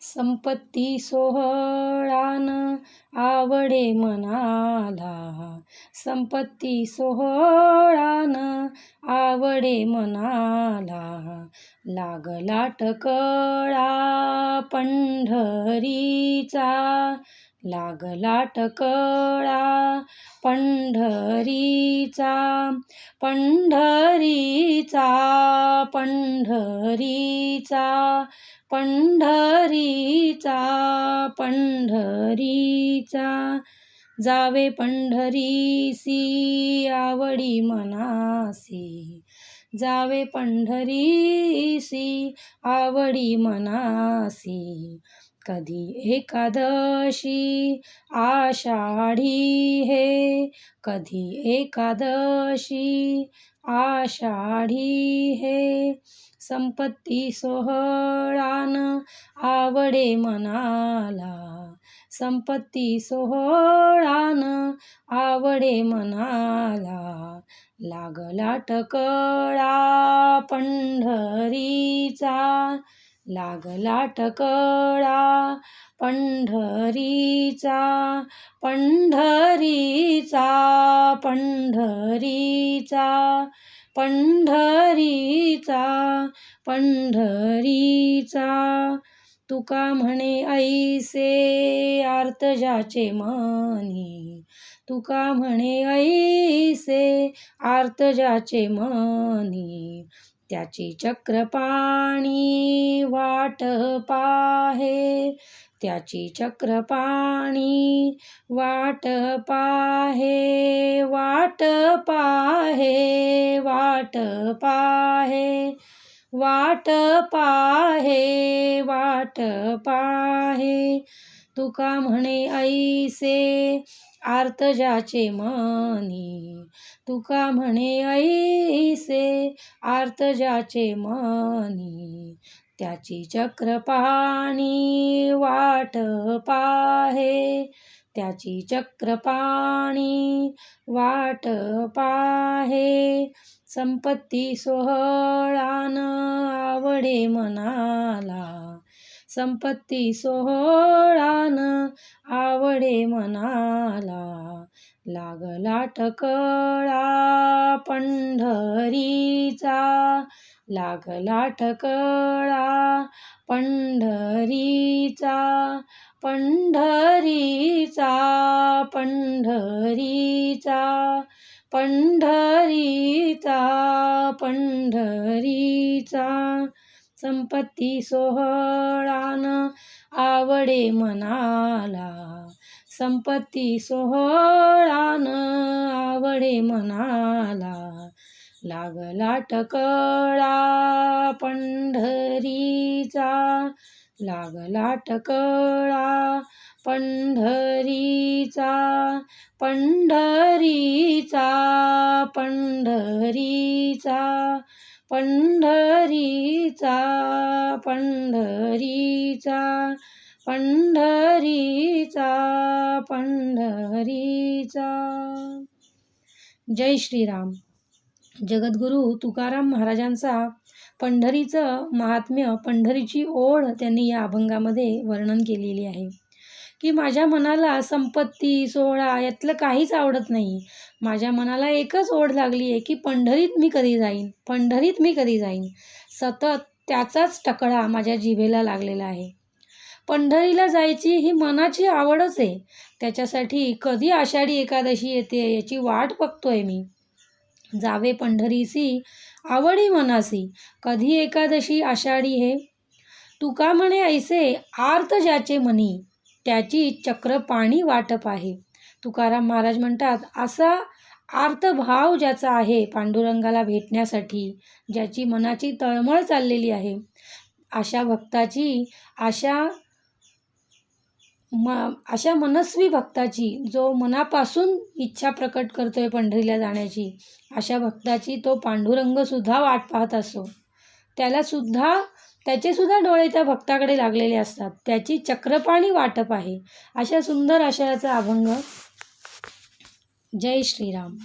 संपत्ती सोहळान आवडे मनाला. संपत्ती सोहळान आवडे मनाला. लागला टकळा पंढरीचा. लागला टकळा पंढरीचा. पंढरीचा पंढरीचा. पंढरीचा पंढरीचा. जावे पंढरीसी आवडी मनासी. जावे पंढरीसी आवडी मनासी. कधी एकादशी आषाढी हे? कधी एकादशी आषाढी हे? संपत्ती सोहळान आवडे मनाला. संपत्ती सोहळान आवडे मनाला. लागला टकळा पंढरीचा. लागला टकळा पंढरीचा पंढरीचा पंढरीचा पंढरीचा पंढरीचा. तुका म्हणे ऐसे आर्तजाचे मनी. तुका म्हणे ऐसे आर्तजाचे मनी. त्याची चक्रपाणी वाट पाहे. त्याची चक्रपाणी वाट पाहे वाट पाहे वाट पाहे वाट पाहे वाट पाहे. तुका म्हणे ऐसे आर्तजाचे मनी तुका म्हणे ऐ आर्त आर्तजाचे मनी त्याची चक्रपाणी वाट पाहे त्याची चक्रपाणी वाट पाहे. संपत्ती सोहळान आवडे मनाला संपत्ती सोहळान आवडे मनाला लागला टकळा पंढरीचा. लागला टकळा पंढरीचा पंढरीचा पंढरीचा पंढरीचा पंढरीचा. संपत्ती सोहळान आवडे मनाला. संपत्ती सोहळान आवडे मनाला. लागला टकळा पंढरीचा. लागला टकळा पंढरीचा. पंढरीचा पंढरीचा. पंढरीचा पंढरीचा पंढरीचा पंढरीचा. जय श्रीराम. जगद्गुरू तुकाराम महाराजांचा पंढरीचं महात्म्य पंढरीची ओढ त्यांनी या अभंगामध्ये वर्णन केलेली आहे. की माझ्या मनाला संपत्ती सोहळा यातलं काहीच आवडत नाही. माझ्या मनाला एकच ओढ लागली आहे की पंढरीत मी कधी जाईन पंढरीत मी कधी जाईन. सतत त्याचाच टकळा माझ्या जिभेला लागलेला आहे. पंढरीला जायची ही मनाची आवडच आहे. त्याच्यासाठी कधी आषाढी एकादशी येते याची वाट बघतोय मी. जावे पंढरीसी आवडी मनासी कधी एकादशी आषाढी हे? तुका म्हणे ऐसे? आर्त ज्याचे मनी. त्याची चक्र पाणी वाटप आहे. तुकाराम महाराज म्हणतात असा आर्तभाव ज्याचा आहे पांडुरंगाला भेटण्यासाठी ज्याची मनाची तळमळ चाललेली आहे अशा भक्ताची अशा म अशा मनस्वी भक्ताची जो मनापासून इच्छा प्रकट करतो आहे पंढरीला जाण्याची अशा भक्ताची तो पांडुरंगसुद्धा वाट पाहत असो त्यालासुद्धा त्याचेसुद्धा डोळे त्या भक्ताकडे लागलेले असतात. त्याची चक्रपाणी वाटप आहे. अशा सुंदर आशयाचा अभंग. जय श्रीराम.